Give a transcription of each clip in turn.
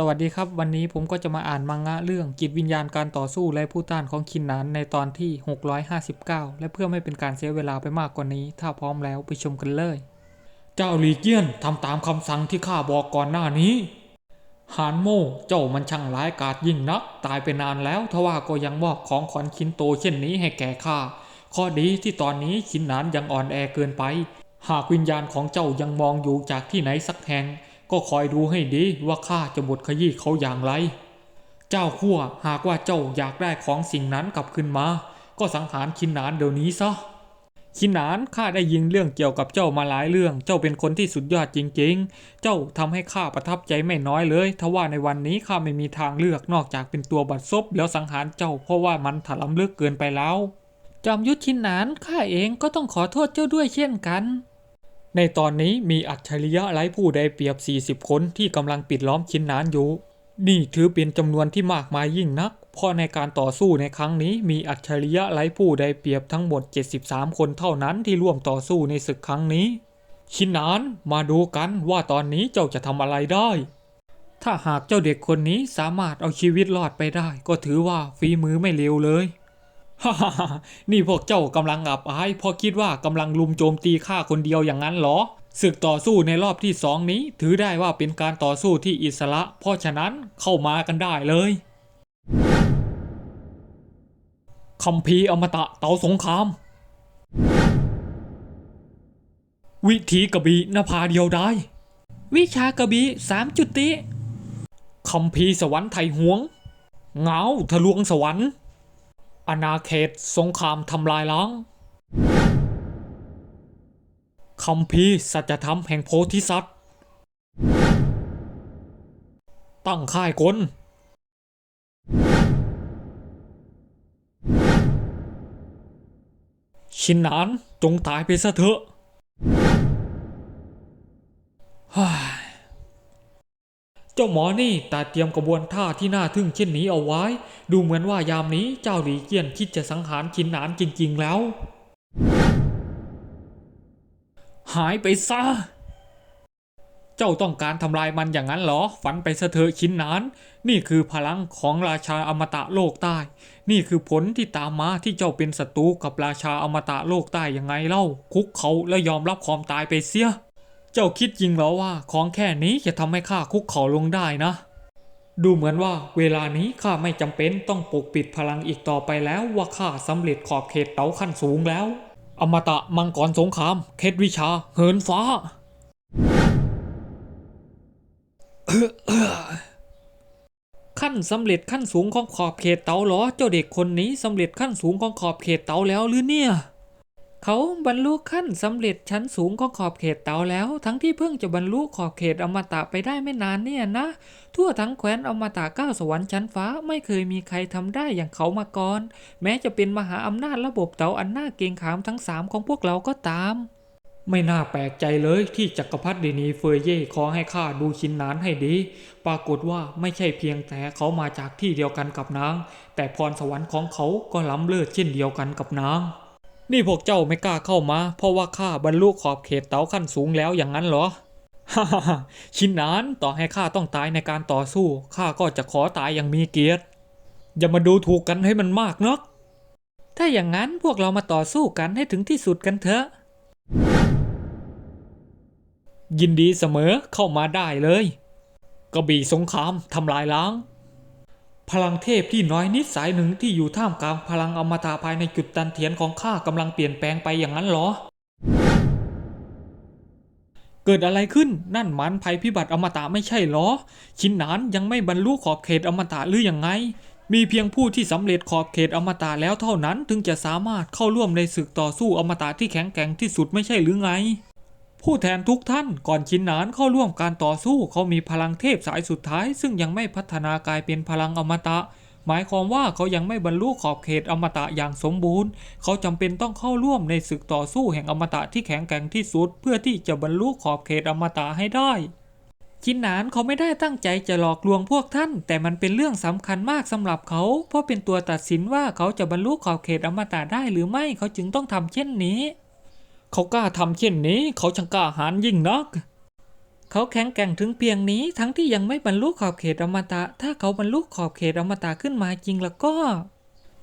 สวัสดีครับ วันนี้ผมก็จะมาอ่านมังงะเรื่องจิตวิญญาณการต่อสู้และผู้ต้านของคินนานในตอนที่ 659 และเพื่อไม่เป็นการเสียเวลาไปมากกว่านี้ ถ้าพร้อมแล้วไปชมกันเลย เจ้าหลีเจี้ยนทำตามคำสั่งที่ข้าบอกก่อนหน้านี้ฮานโมเจ้ามันช่างร้ายกาจยิ่งนัก ตายไปนานแล้วทว่าก็ยังมอบของขวัญชิ้นโตเช่นนี้ให้แก่ข้าข้อดีที่ตอนนี้ชินนานยังอ่อนแอเกินไป หากวิญญาณของเจ้ายังมองอยู่จากที่ไหนสักแห่ง ก็คอยดูให้ดีว่าข้าจะบดขยี้เขาอย่างไร เจ้าขั้วหากว่าเจ้าอยากได้ของสิ่งนั้นกลับขึ้นมา ก็สังหารชินนานเดี๋ยวนี้ซะชินนานข้าได้ยินเรื่องเกี่ยวกับเจ้ามาหลายเรื่อง เจ้าเป็นคนที่สุดยอดจริง ๆ เจ้าทำให้ข้าประทับใจไม่น้อยเลยทว่าในวันนี้ข้าไม่มีทางเลือกนอกจากเป็นตัวบัดซบแล้วสังหารเจ้าเพราะว่ามันถลำลึกเกินไปแล้ว จอมยุทธชินนานข้าเองก็ต้องขอโทษเจ้าด้วยเช่นกัน ในตอนนี้มีอัจฉริยะไร้ผู้ใดเปรียบ 40 คนที่กำลังปิดล้อมชินนานอยู่ นี่ถือเป็นจำนวนที่มากมายยิ่งนัก เพราะในการต่อสู้ในครั้งนี้มีอัจฉริยะไร้ผู้ใดเปรียบทั้งหมด 73 คนเท่านั้นที่ร่วมต่อสู้ในศึกครั้งนี้ ชินนานมาดูกันว่าตอนนี้เจ้าจะทำอะไรได้ ถ้าหากเจ้าเด็กคนนี้สามารถเอาชีวิตรอดไปได้ ก็ถือว่าฝีมือไม่เลวเลย ฮ่าฮ่านี่พวกเจ้ากำลังอับอายเพราะคิดว่ากำลังลุมโจมตีข้าคนเดียวอย่างนั้นเหรอศึกต่อสู้ในรอบที่สองนี้ ถือได้ว่าเป็นการต่อสู้ที่อิสระ เพราะฉะนั้นเข้ามากันได้เลยคัมภีอมตะเตาสงคราม วิธีกระบี่นภาเดียวได้ วิชากระบี่สามจุติคัมภีสวรรค์ไทยหวง เงาทะลวงสวรรค์ อาณาเขตสงครามทำลายล้างคำพีสัจธรรมแห่งโพธิสัตว์ ตั้งค่ายกลชินนานจงตายไปซะเถอะฮ่า เจ้าหมอนี่ตัดเตรียมกระบวนท่าที่น่าทึ่งเช่นนี้เอาไว้ ดูเหมือนว่ายามนี้เจ้าหลีเกียนคิดจะสังหารชินหนานจริง ๆ แล้ว หายไปซะเจ้าต้องการทำลายมันอย่างนั้นเหรอ ฝันไปซะเถอะชินหนานนี่คือพลังของราชาอมตะโลกใต้ นี่คือผลที่ตามมาที่เจ้าเป็นศัตรูกับราชาอมตะโลกใต้ยังไงเล่า คุกเขาและยอมรับความตายไปเสีย เจ้าคิดจริงเหรอว่าของแค่นี้จะทำให้ข้าคุกเข่าลงได้นะ ดูเหมือนว่าเวลานี้ข้าไม่จำเป็นต้องปกปิดพลังอีกต่อไปแล้วว่าข้าสำเร็จขอบเขตเต๋าขั้นสูงแล้ว อมตะมังกรสงคราม เคล็ดวิชา เหินฟ้า ขั้นสำเร็จขั้นสูงของขอบเขตเต๋าหรอ เจ้าเด็กคนนี้สำเร็จขั้นสูงของขอบเขตเต๋าแล้วหรือเนี่ย เขาบรรลุขั้นสำเร็จชั้นสูงของขอบเขตเตาแล้ว ทั้งที่เพิ่งจะบรรลุขอบเขตอมตะไปได้ไม่นานเนี่ยนะ ทั่วทั้งแคว้นอมตะเก้าสวรรค์ชั้นฟ้าไม่เคยมีใครทำได้อย่างเขามาก่อน แม้จะเป็นมหาอำนาจระบบเตาอันน่าเกรงขามทั้งสามของพวกเราก็ตาม ไม่น่าแปลกใจเลยที่จักรพรรดินีเฟยเย่ขอให้ข้าดูชินนานให้ดี ปรากฏว่าไม่ใช่เพียงแต่เขามาจากที่เดียวกันกับนาง แต่พรสวรรค์ของเขาก็ล้ำเลิศเช่นเดียวกันกับนาง นี่พวกเจ้าไม่กล้าเข้ามา เพราะว่าข้าบรรลุขอบเขตเตาขั้นสูงแล้วอย่างนั้นเหรอฮ่าฮ่าฮ่าชินนานต่อให้ข้าต้องตายในการต่อสู้ข้าก็จะขอตายอย่างมีเกียรติ อย่ามาดูถูกกันให้มันมากนัก ถ้าอย่างนั้นพวกเรามาต่อสู้กันให้ถึงที่สุดกันเถอะ ยินดีเสมอเข้ามาได้เลย กระบี่สงครามทำลายล้าง พลังเทพที่น้อยนิดสายหนึ่งที่อยู่ท่ามกลางพลังอมตะภายในจุดตันเทียนของข้ากำลังเปลี่ยนแปลงไปอย่างนั้นเหรอ เกิดอะไรขึ้นนั่นมันภัยพิบัติอมตะไม่ใช่เหรอ ชินหนานยังไม่บรรลุขอบเขตอมตะหรืออยังไง มีเพียงผู้ที่สำเร็จขอบเขตอมตะแล้วเท่านั้นถึงจะสามารถเข้าร่วมในศึกต่อสู้อมตะที่แข็งแกร่งที่สุดไม่ใช่หรือไง ผู้แทนทุกท่านก่อนชินหนานเข้าร่วมการต่อสู้เขามีพลังเทพสายสุดท้าย ซึ่งยังไม่พัฒนากลายเป็นพลังอมตะ หมายความว่าเขายังไม่บรรลุขอบเขตอมตะอย่างสมบูรณ์ เขาจำเป็นต้องเข้าร่วมในศึกต่อสู้แห่งอมตะที่แข็งแกร่งที่สุด เพื่อที่จะบรรลุขอบเขตอมตะให้ได้ชินหนานเขาไม่ได้ตั้งใจจะหลอกลวงพวกท่าน แต่มันเป็นเรื่องสำคัญมากสำหรับเขา เพราะเป็นตัวตัดสินว่าเขาจะบรรลุขอบเขตอมตะได้หรือไม่เขาจึงต้องทำเช่นนี้ เขากล้าทำเช่นนี้ เขาช่างกล้าหาญยิ่งนัก เขาแข็งแกร่งถึงเพียงนี้ ทั้งที่ยังไม่บรรลุขอบเขตอมตะ ถ้าเขาบรรลุขอบเขตอมตะขึ้นมาจริงแล้วก็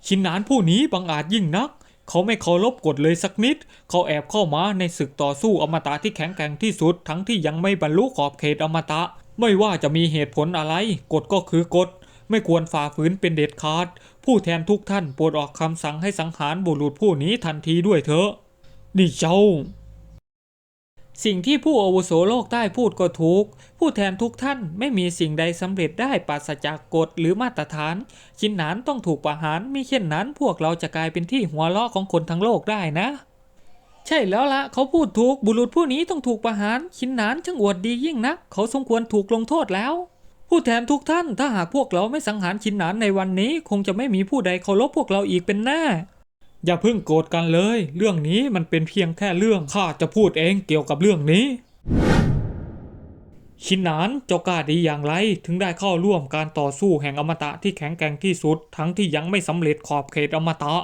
ชินนานผู้นี้บังอาจยิ่งนัก เขาไม่เคารพกฎเลยสักนิด เขาแอบเข้ามาในศึกต่อสู้อมตะที่แข็งแกร่งที่สุด ทั้งที่ยังไม่บรรลุขอบเขตอมตะ ไม่ว่าจะมีเหตุผลอะไร กฎก็คือกฎไม่ควรฝ่าฝืนเป็นเด็ดขาด ผู้แทนทุกท่านโปรดออกคำสั่งให้สังหารบุรุษผู้นี้ทันทีด้วยเถอะ นี่เจ้า สิ่งที่ผู้อาวุโสโลกใต้พูดก็ถูก ผู้แทนทุกท่านไม่มีสิ่งใดสำเร็จได้ปราศจากกฎหรือมาตรฐาน ชินหนานต้องถูกประหารมิเช่นนั้นพวกเราจะกลายเป็นที่หัวเราะของคนทั้งโลกได้นะ ใช่แล้วละเขาพูดถูกบุรุษผู้นี้ต้องถูกประหาร ชินหนานช่างอวดดียิ่งนัก เขาสมควรถูกลงโทษแล้วผู้แทนทุกท่านถ้าหากพวกเราไม่สังหารชินหนานในวันนี้ คงจะไม่มีผู้ใดเคารพพวกเราอีกเป็นแน่ อย่าเพิ่งโกรธกันเลย เรื่องนี้มันเป็นเพียงแค่เรื่องข้าจะพูดเองเกี่ยวกับเรื่องนี้ ชินหนานเจ้ากล้าดีอย่างไรถึงได้เข้าร่วมการต่อสู้แห่งอมตะที่แข็งแกร่งที่สุด ทั้งที่ยังไม่สำเร็จขอบเขตอมตะ